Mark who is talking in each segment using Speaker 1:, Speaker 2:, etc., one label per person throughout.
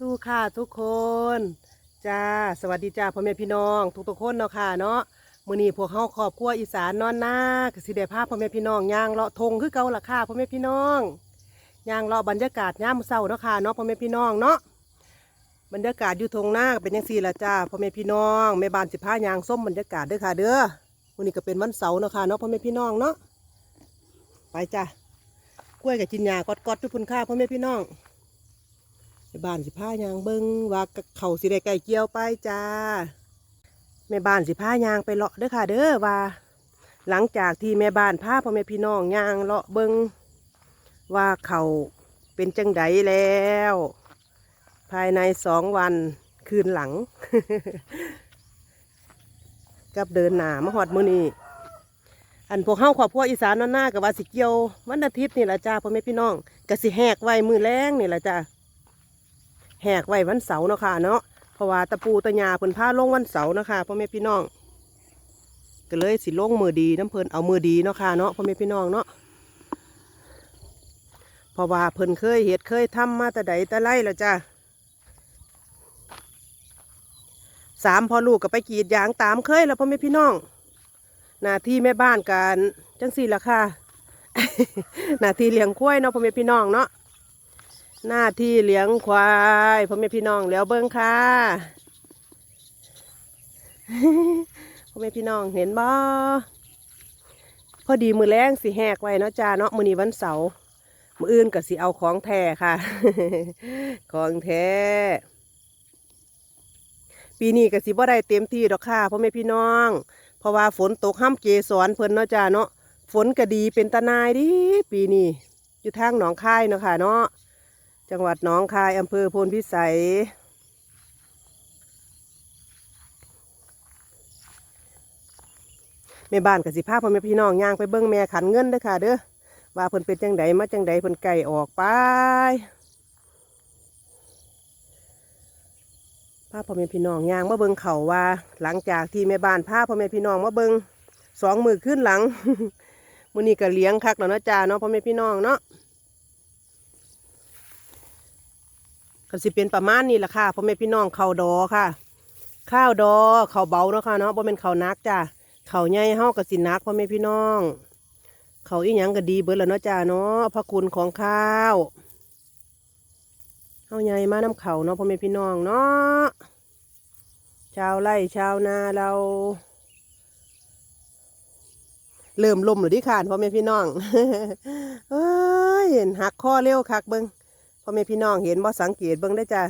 Speaker 1: สู้ค่ะทุกคนจ้าสวัสดีจ้าพ่อแม่พี่น้อง ทุกๆคนเนาะค่ะเนาะมื้อนี้พวกเฮาครอบครัวอีสานนอนหน้าก็สิได้พาพ่อแม่พี่น้องย่างเลาะทงคือเก่าล่ะค่ะพ่อแม่พี่น้องย่างเลาะบรรยากาศยามมื้อเช้าเนาะค่ะเนาะพ่อแม่พี่น้องเนาะบรรยากาศอยู่ทงหน้าเป็นจังซี่ละจ้าพ่อแม่พี่น้องแม่บ้านสิพาย่างส้มบรรยากาศเด้อค่ะ เด้อมื้อนี้ก็เป็นวันเสาร์เนาะค่ะเนาะพ่อแม่พี่น้องเนาะไปจ้ากล้วยกับจินยากอดๆทุกคนค่ะพ่อแม่พี่น้อง บ้านสิพายางเบิงว่าเขาสิได้ไก่เกี่ยวไปจ้าแม่บ้านสิพายางไปเลาะเด้อค่ะ เด้อว่า หลังจากที่แม่บ้านพาพ่อแม่พี่น้องยางเลาะเบิงว่าเขาเป็นจังไดแล้ว ภายในสองวันคืนหลัง กับเดินหนามหอดมือนี้อันพวกเฮาขอบพวกอีสานนอนหน้ากับว่าสิเกียว วันอาทิตย์นี่แหละจ้าพ่อแม่พี่น้องก็สิแหกไว้มือแรงนี่แหละจ้า แหกไว้วันเสาร์เนาะค่ะเนาะเพราะว่าตะปูตะยาเพิ่นพาลงวันเสาร์เนาะค่ะพ่อแม่พี่น้อง ก็เลยสิลงมือดีน้ำเพิ่นเอามือดีเนาะค่ะเนาะพ่อแม่พี่น้องเนาะเพราะว่าเพิ่นเคยเฮ็ดเคยทำมาแต่ใดแต่ไรแล้วจ้าสามพอลูกก็ไปกรีดยางตามเคยแล้วพ่อแม่พี่น้องหน้าที่แม่บ้านกันจังสี่ละค่ะหน้าที่เลี้ยงควยเนาะพ่อแม่พี่น้องเนาะ หน้าที่เลี้ยงควายพ่อแม่พี่น้องแล้วเบิ้งค่ะพ่อแม่พี่น้องเห็นบ่พอดีมือแรงสิแหกไว้เนาะจ้าเนาะมือนี้วันเสาร์มืออื่นก็สิเอาของแท้ค่ะ ของแท้ปีนี้ก็สิบ่ได้เต็มที่ดอกค่ะพ่อแม่พี่น้อง เพราะว่าฝนตกห้ามเกสรเพิ่นเนาะจ้าเนาะฝนก็ดีเป็นตะนายดีปีนี้อยู่ทางหนองคายเนาะค่ะเนาะ จังหวัดหนองคายอำเภอโพนพิสัย แม่บ้านกับสิพาพ่อแม่พี่น้องย่างไปเบิ้งแม่ขันเงินเด้อค่ะเด้อว่าเพิ่นเป็นจังไดมาจังไดเพิ่นไก่ออกไปพาพ่อแม่พี่น้องย่างมาเบิ้งเขาว่า หลังจากที่แม่บ้านพาพ่อแม่พี่น้องมาเบิ้งสองมือขึ้นหลังมื้อนี้ก็เลี้ยงคักแล้วเนาะจ้าเนาะพ่อแม่พี่น้องเนาะ ก็สิเป็นประมาณนี้แหละค่ะพ่อแม่พี่น้องข้าวดอค่ะ ข้าวดอข้าวเบาเนาะค่ะเนาะบ่เป็นข้าวนักจ้ะข้าวใหญ่เฮาก็สินักพ่อแม่พี่น้องข้าวอีหยังก็ดีเบิดแล้วเนาะจ้าเนาะพระคุณของข้าวเฮาใหญ่มาน้ำข้าวเนาะพ่อแม่พี่น้องเนาะชาวไร่ชาวนาเรา เริ่มลมหรือที่ขานพ่อแม่พี่น้องเอ้ยห็นหักข้อเร็วคักเบิง พ่อแม่พี่น้องเห็นบ่สังเกตเบิ่งได้จ้ะ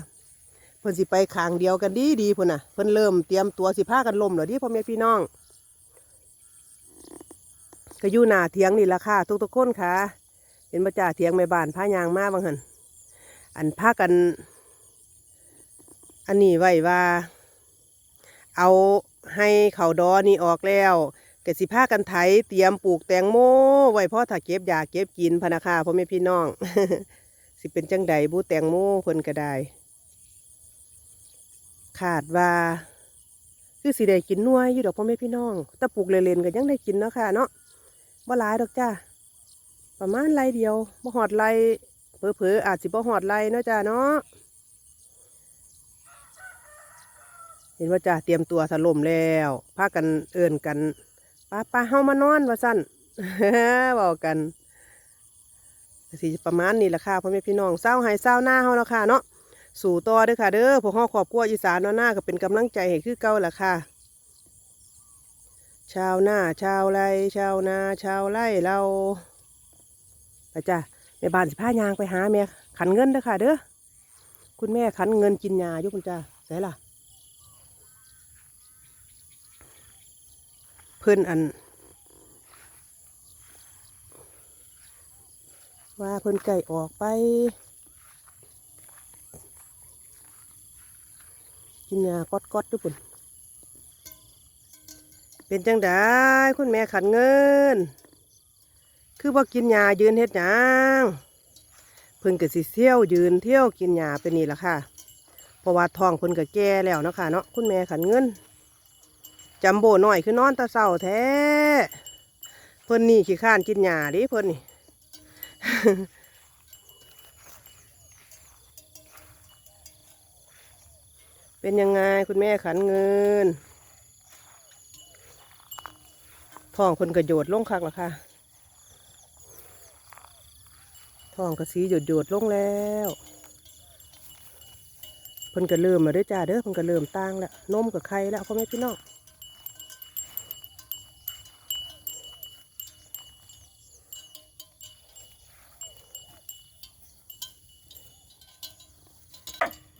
Speaker 1: เพิ่นสิไปขางเดียวกันดีดีพุ่นน่ะเพิ่นเริ่มเตรียมตัวสิพากันล่มแล้วดิพ่อแม่พี่น้อง ก็อยู่หน้าเถียงนี่ละค่ะทุกๆคนค่ะ เห็นบ่จ้าเถียงแม่บ้านพายางมาบางหันอันพากัน อันนี้ไว้ว่า เอาให้เขาดอนี่ออกแล้วกสิพากันไถเตรียมปลูกแตงโมไว้พราะถ้าเก็บยาเก็บกินพนาคาพ่อแม่พี่น้อง สิเป็นจังใดบูแตงโมเพิ่นก็ได้ขาดว่า คือสิได้กินนัวยอยู่ดอกพ่อแม่พี่น้องแตะปลูกเล่นๆก็ยังได้กินเนาะค่ะเนาะบ่หลายดอกจ้าประมาณไรเดียวบ่หอดไรเผลอๆอาจสิบ่หอดไรเนาะจ้าเนาะเห็นว่าจ้าเตรียมตัวถล่มแล้วพากันเอิ่นกันป้าป้าเฮามานอนว่าสั้นบอกกัน สิประมาณนี้แหละค่ะพ่อแม่พี่น้องเศร้าให้เศร้าหน้าเฮาแล้วค่ะเนาะสู่ต่อเด้อค่ะ เด้อพวกเฮาครอบครัวอีสานเนาะหน้าก็เป็นกำลังใจให้คือเก่าแหละค่ะ ชาวหน้าชาวไร่ชาวนาชาวไร่เราไปจ้ะแม่บ้านสิพายางไปหาแม่ขันเงินเด้อค่ะเด้อคุณแม่ขันเงินกินยาอยู่คุณจ้าใส่ล่ะเพิ่อนอัน ว่าเพิ่นไก่ออกไป กินยากอดกอดๆด้วยปุ่นเป็นจังได้คุณแม่ขันเงิน คือว่ากินยายืนเฮ็ดหยังเพิ่นก็สิเที่ยวยืนเที่ยวกินยาเป็นนี่ละค่ะเพราะว่าท้องเพิ่นก็แก่แล้วเนาะค่ะเนาะคุณแม่ขันเงินจำโบหน่อยคือนอนตาเศร้าแท้เพิ่นนี่ขี้ข้านกินยาดิเพิ่นนี่ เป็นยังไงคุณแม่ขันเงินทองคนกระโยดลงคักแล้วค่ะทองกระสีหยดหยดลงแล้วเพิ่นก็เริ่มแล้วเด้วยจ้าเด้อเพิ่นก็เริ่มตั้งแล้วนมกับไข่แล้วพ่อแม่พี่น้อง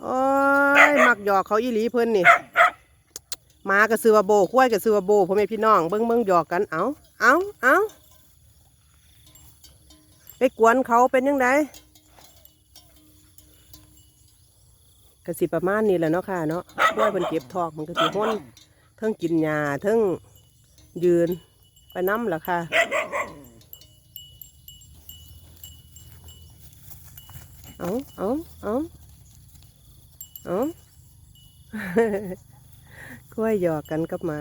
Speaker 1: โอ้ยมักหย อกเขาอีหลีเพิ่นนี่หมาก็ซื้อว่าโบควยก็ซื้อว่าโบพ่อแม่พี่น้องเบิ่งเบิ่งหยอกกันเอาเอาเอาไปกวนเขาเป็นยังไงก็สิประมาณนี้แหละเนาะค่ะเนาะควยเพิ่นเก็บทอกมันก็สิห้นเทิงกินหญ้าเทิงยืนไปน้ำล่ะค่ะเอาเอาเอาเอา กล้วยหยอกกันกับหมา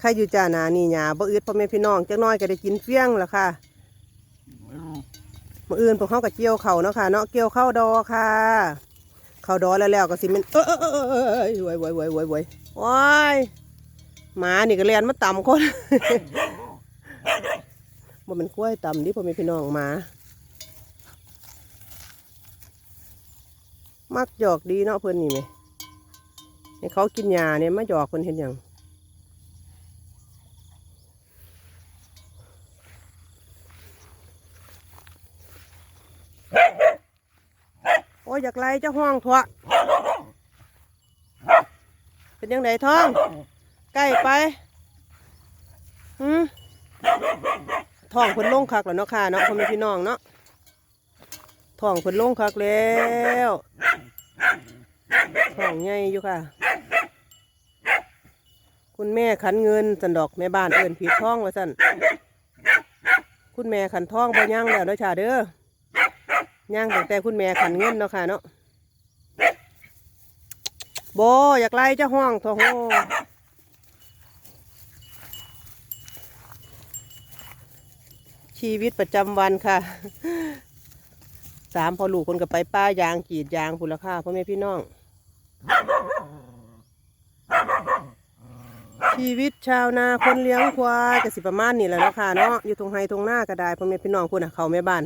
Speaker 1: ใครอยู่จ้านานี่หยาบ่อืดพ่อแม่พี่น้องจักหน้อยก็ได้กินเฟี้ยงแล้วค่ะมื่ออื่นพวกเขาก็เกี่ยวเข่าเนาะค่ะเนาะเกี่ยวเข้าดอค่ะเข้าดอแล้วแล้วก็สิมันเออเออเออเออเออไว้ไว้ไว้ไว้ไว้ว้ยหมานี่ก็เลียนมาต่ำคนบ่มันกล้วยต่ำดิพ่อแม่พี่น้องหมา มักหยอกดีเนาะเพิ่อนนี่ไหมให้เขากินยาเนี่ยมาหยอกเพิ่นเห็นยังโอ้ยอยากไล่เจ้าห้องทวะเป็นยังไงท้องใกล้ไปหืมท้องเพิ่นลงคักแล้วเนาะค่ะเนาะพ่อแม่พี่น้องเนาะ ท้องเพิ่นลงคักแล้วท้องใหญ่อยู่ค่ะ คุณแม่ขันเงินสันดอกแม่บ้านเอิ้นผิดท้องว่าสั่นคุณแม่ขันท้องบ่ย่างแล้วเนาะจ้าเด้อย่างตั้งแต่คุณแม่ขันเงินเนาะค่ะเนาะโบอยากไล่เจ้าห้องท้องโหชีวิตประจำวันค่ะ สามพอลูกคนก็ไปป้ายางกรีดยางพุนลค่ะพ่อแม่พี่น้อง ชีวิตชาวนาคนเลี้ยงควายก็สิประมาณนี้แหละเนาะค่ะเนาะอยู่ตรงไฮตรงหน้าก็ได้พ่อแม่พี่น้องคุณน่ะเขาแม่บ้าน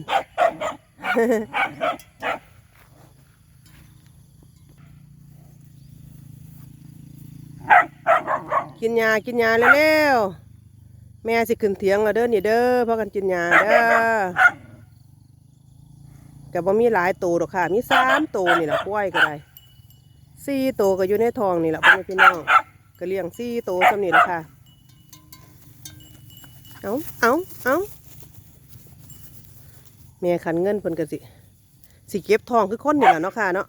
Speaker 1: กินยากินยาเร็วๆแม่สิขึ้นเถียงแล้วเด้อนี่เด้อพากันกินยาเด้อ แต่บ่มีหลายตัวหรอกค่ะ มีสามตัวนี่แหละกล้วยก็ได้สี่ตัวก็อยู่ในท้องนี่แหละพ่อแม่พี่น้องก็เลี้ยงสี่ตัวสำนี่แหละค่ะ เอาเอาเอาแม่ขันเงินเพิ่นก็สิสิเก็บทองคือคนนี่แหละเนาะค่ะเนาะ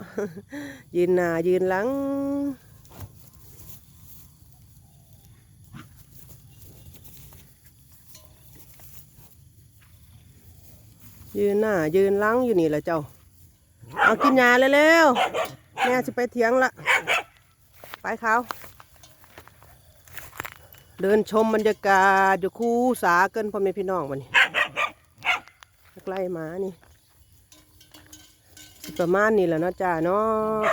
Speaker 1: ยืนหน้ายืนหลัง ยืนหน้ายืนหลังอยู่นี่แหละเจ้า เอากินยาเร็วๆแม่จะไปเถียงละไปเขาเดินชมบรรยากาศอยู่คู่สาเกินพ่อแม่พี่น้องวันนี้ใกล้หมานี่สิประมาณนี้แหละนะจ้าเนาะ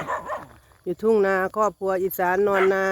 Speaker 1: อยู่ทุ่งนาครอบครัวอีสานนอนนา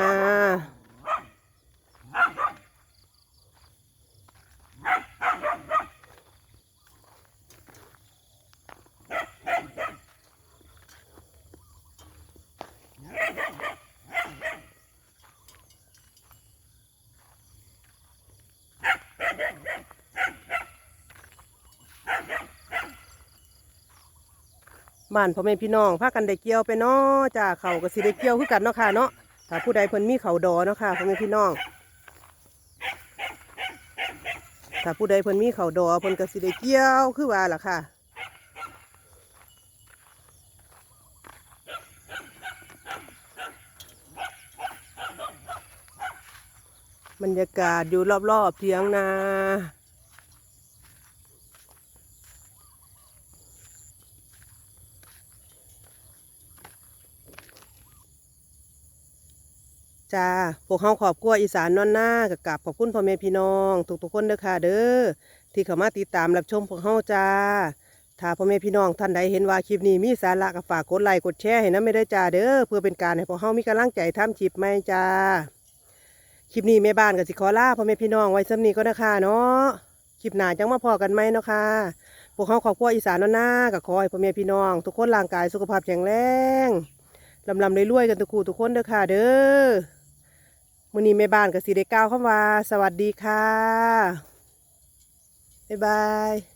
Speaker 1: บ้านพ่อแม่พี่น้องพากันได้เกี่ยวไปเนาะจ้าเขาก็สิได้เกี่ยวคือกันเนาะค่ะเนาะถ้าผู้ใดเพิ่นมีเขาดอเนาะค่ะพ่อแม่พี่น้องถ้าผู้ใดเพิ่นมีเขาดอเพิ่นก็สิได้เกี่ยวคือว่าล่ะค่ะบรรยากาศอยู่รอบๆเทียงนา จ้า พวกเขาขอบครัวอีสานนอนหน้ากับกับขอบคุณพ่อแม่พี่น้องทุกๆคนเด้อค่ะเด้อที่เข้ามาติดตามรับชมพวกเขาจ้า ถ้าพ่อแม่พี่น้องท่านใดเห็นว่าคลิปนี้มีสาระก็ฝากกดไลค์กดแชร์ให้นะไม่ได้จ้าเด้อเพื่อเป็นการให้พวกเฮามีกำลังใจทำคลิปใหม่จ้าคลิปนี้แม่บ้านกับสิขอลาพ่อแม่พี่น้องไว้สำนี้ก็นะคะเนาะคลิปหน้าจังมาพอกันไหมเนาะค่ะพวกเขาครอบครัวอีสานเนาะนะก็ขอให้พ่อแม่พี่น้อง ทุกคนร่างกายสุขภาพแข็งแรงลำลำเรวยๆกันทุกคู่ทุกคนเด้อค่ะเด้อ มื้อนี้แม่บ้านกับสิได้กล่าวคำว่า สวัสดีค่ะ บ๊ายบาย